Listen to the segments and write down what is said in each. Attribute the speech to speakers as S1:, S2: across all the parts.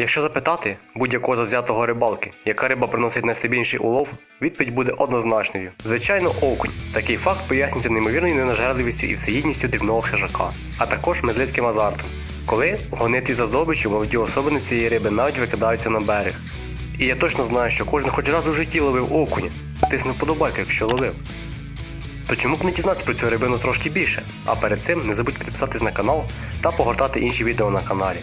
S1: Якщо запитати будь-якого завзятого рибалки, яка риба приносить найстабільніший улов, відповідь буде однозначною. Звичайно, окунь. Такий факт пояснюється неймовірною ненажерливістю і всеїдністю дрібного хижака, а також мисливським азартом. Коли гонити за здобиччю молоді особини цієї риби навіть викидаються на берег. І я точно знаю, що кожен хоч раз у житті ловив окуня. Тисни вподобайку, якщо ловив. То чому б не дізнатися про цю рибину трошки більше? А перед цим не забудь підписатись на канал та погортати інші відео на каналі.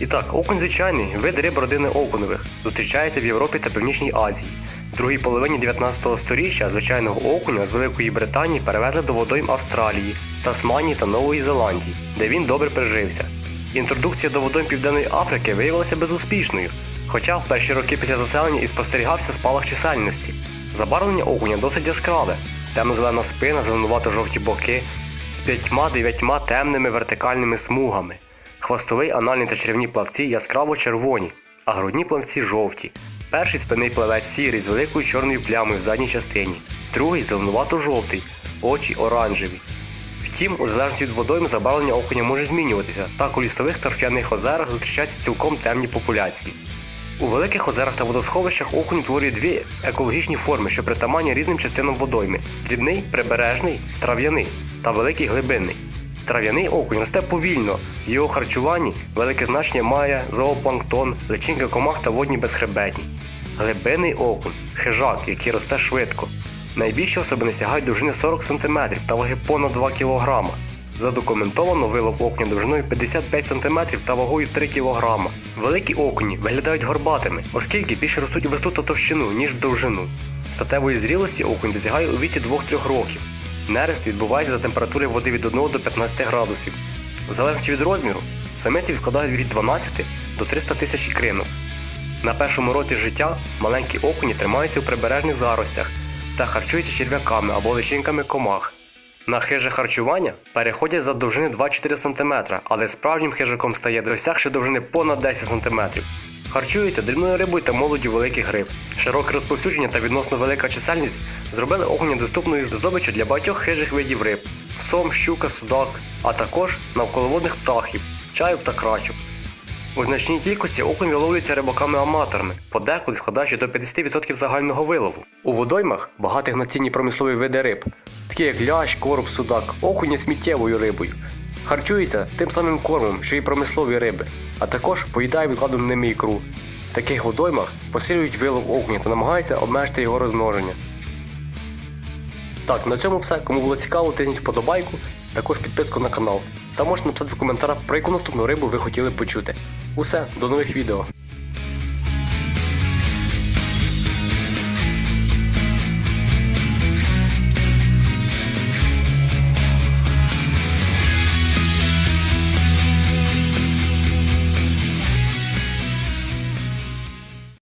S1: І так, окунь звичайний, вид риб родини окунових, зустрічається в Європі та Північній Азії. В другій половині 19 століття звичайного окуня з Великої Британії перевезли до водойм Австралії, Тасманії та Нової Зеландії, де він добре прижився. Інтродукція до водойм Південної Африки виявилася безуспішною, хоча в перші роки після заселення і спостерігався спалах чисельності. Забарвлення окуня досить яскраве, темно-зелена спина, зеленувато-жовті боки з п'ятьма-дев'ятьма темними вертикальними смугами. Хвостовий, анальний та черевні плавці яскраво червоні, а грудні плавці жовті. Перший спинний плавець сірий з великою чорною плямою в задній частині, другий зеленувато-жовтий, очі оранжеві. Втім, у залежності від водойм забарвлення окуня може змінюватися, так у лісових торф'яних озерах зустрічаються цілком темні популяції. У великих озерах та водосховищах окунь утворює дві екологічні форми, що притаманні різним частинам водойми: дрібний, прибережний, трав'яний та великий глибинний. Трав'яний окунь росте повільно, в його харчуванні велике значення має зоопланктон, личинки комах та водні безхребетні. Глибинний окунь хижак, який росте швидко. Найбільші особини сягають довжини 40 см та ваги понад 2 кг. Задокументовано вилов окуня довжиною 55 см та вагою 3 кг. Великі окуні виглядають горбатими, оскільки більше ростуть у висоту та товщину, ніж в довжину. Статевої зрілості окунь досягає у віці 2-3 років. Нерест відбувається за температури води від 1 до 15 градусів. В залежності від розміру, самиці відкладають від 12 до 300 тисяч ікринок. На першому році життя маленькі окуні тримаються у прибережних заростях та харчуються черв'яками або личинками комах. На хиже харчування переходять за довжини 2-4 см, але справжнім хижаком стає досягши довжини понад 10 см. Харчуються дрібною рибою та молоддю великих риб. Широке розповсюдження та відносно велика чисельність зробили окуня доступною здобиччю для багатьох хижих видів риб сом, щука, судак, а також навколоводних птахів, чайок та крачок. У значній кількості окунь виловлюється рибаками-аматорами, подекуди складаючи до 50% загального вилову. У водоймах, багатих на цінні промислові види риб, такі як лящ, короб, судак, окунь є сміттєвою рибою. Харчується тим самим кормом, що і промислові риби, а також поїдає відкладену ними ікру. В таких водоймах посилюють вилов окуня та намагаються обмежити його розмноження. Так, на цьому все. Кому було цікаво, тисніть вподобайку, також підписку на канал. Та можете написати в коментарях, про яку наступну рибу ви хотіли почути. Усе, до нових відео.